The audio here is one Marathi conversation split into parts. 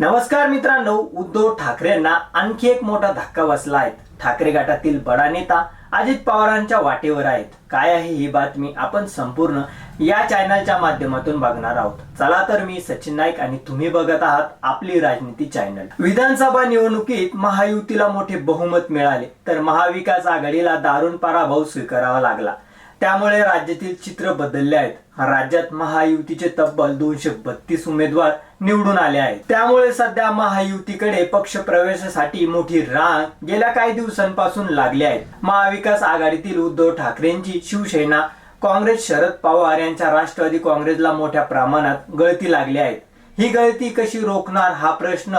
नमस्कार मित्रांनो उद्धव ठाकरेंना आणखी एक मोठा धक्का बसला आहे. ठाकरे गटातील बडा नेता अजित पवारांच्या वाटेवर आहेत. काय आहे ही बातमी आपण संपूर्ण या चॅनलच्या माध्यमातून बघणार आहोत. चला तर मी सचिन नाईक आणि तुम्ही बघत आहात आपली राजनीती चॅनल विधानसभा निवडणुकीत महायुतीला मोठे बहुमत मिळाले तर महाविकास आघाडीला दारुण पराभव स्वीकारावा लागला. त्यामुळे राज्यातील चित्र बदलले आहेत. राज्यात महायुतीचे तब्बल दोनशे बत्तीस उमेदवार निवडून आले आहेत. त्यामुळे सध्या महायुतीकडे पक्ष प्रवेशासाठी मोठी रांग गेल्या काही दिवसांपासून लागली आहे. महाविकास आघाडीतील उद्धव ठाकरेंची शिवसेना काँग्रेस शरद पवार यांच्या राष्ट्रवादी काँग्रेसला मोठ्या प्रमाणात गळती लागली आहे. ही गळती कशी रोखणार हा प्रश्न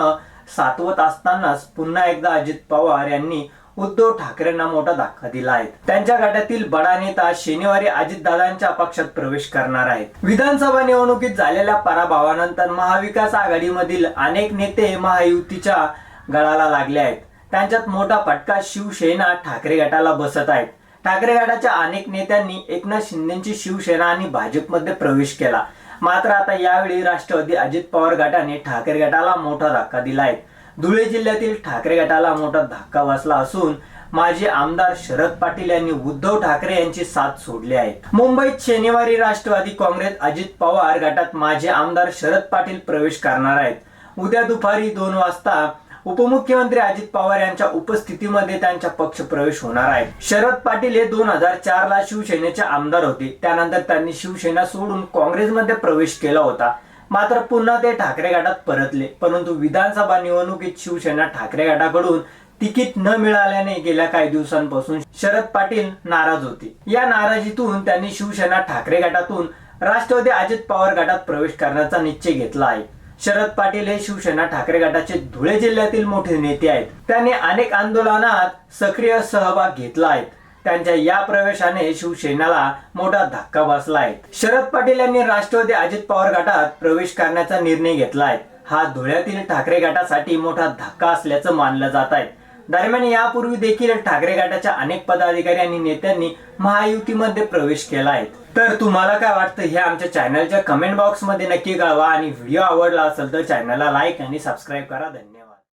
सातवत असतानाच पुन्हा एकदा अजित पवार यांनी उद्धव ठाकरेंना मोठा धक्का दिला आहे. त्यांच्या गटातील बडा नेता शनिवारी अजितदादांच्या पक्षात प्रवेश करणार आहेत. विधानसभा निवडणुकीत झालेल्या पराभवानंतर महाविकास आघाडीमधील अनेक नेते महायुतीच्या गळाला लागले आहेत. त्यांच्यात मोठा फटका शिवसेना ठाकरे गटाला बसत आहेत. ठाकरे गटाच्या अनेक नेत्यांनी एकनाथ शिंदेची शिवसेना आणि भाजपमध्ये प्रवेश केला. मात्र आता यावेळी राष्ट्रवादी अजित पवार गटाने ठाकरे गटाला मोठा धक्का दिला आहे. धुळे जिल्ह्यातील ठाकरे गटाला मोठा धक्का बसला असून माजी आमदार शरद पाटील यांनी उद्धव ठाकरे यांची साथ सोडली आहे. मुंबईत शनिवारी राष्ट्रवादी काँग्रेस अजित पवार गटात माजी आमदार शरद पाटील प्रवेश करणार आहेत. उद्या दुपारी दोन वाजता उपमुख्यमंत्री अजित पवार यांच्या उपस्थितीमध्ये त्यांचा पक्ष प्रवेश होणार आहे. शरद पाटील हे दोन हजार चार ला शिवसेनेचे आमदार होते. त्यानंतर त्यांनी शिवसेना सोडून काँग्रेसमध्ये प्रवेश केला होता. मात्र पुन्हा ते ठाकरे गटात परतले. परंतु विधानसभा निवडणुकीत शिवसेना ठाकरे गटाकडून तिकीट न मिळाल्याने गेल्या काही दिवसांपासून शरद पाटील नाराज होते. या नाराजीतून त्यांनी शिवसेना ठाकरे गटातून राष्ट्रवादी अजित पवार गटात प्रवेश करण्याचा निश्चय घेतला आहे. शरद पाटील हे शिवसेना ठाकरे गटाचे धुळे जिल्ह्यातील मोठे नेते आहेत. त्यांनी अनेक आंदोलनात सक्रिय सहभाग घेतला आहे. त्यांच्या या प्रवेशाने शिवसेनेला मोठा धक्का बसला आहे शरद पाटील यांनी राष्ट्रवादी अजित पवार गटात प्रवेश करण्याचा निर्णय घेतला आहे हा धुळ्यातील ठाकरे गटासाठी मोठा धक्का असल्याचं मानलं जात आहे. दरम्यान यापूर्वी देखील ठाकरे गटाच्या अनेक पदाधिकारी आणि नेत्यांनी महायुतीमध्ये प्रवेश केला आहे तर तुम्हाला काय वाटतं हे आमच्या चॅनलच्या कमेंट बॉक्समध्ये नक्की कळवा आणि व्हिडिओ आवडला असेल तर चॅनलला लाईक आणि सबस्क्राईब करा. धन्यवाद.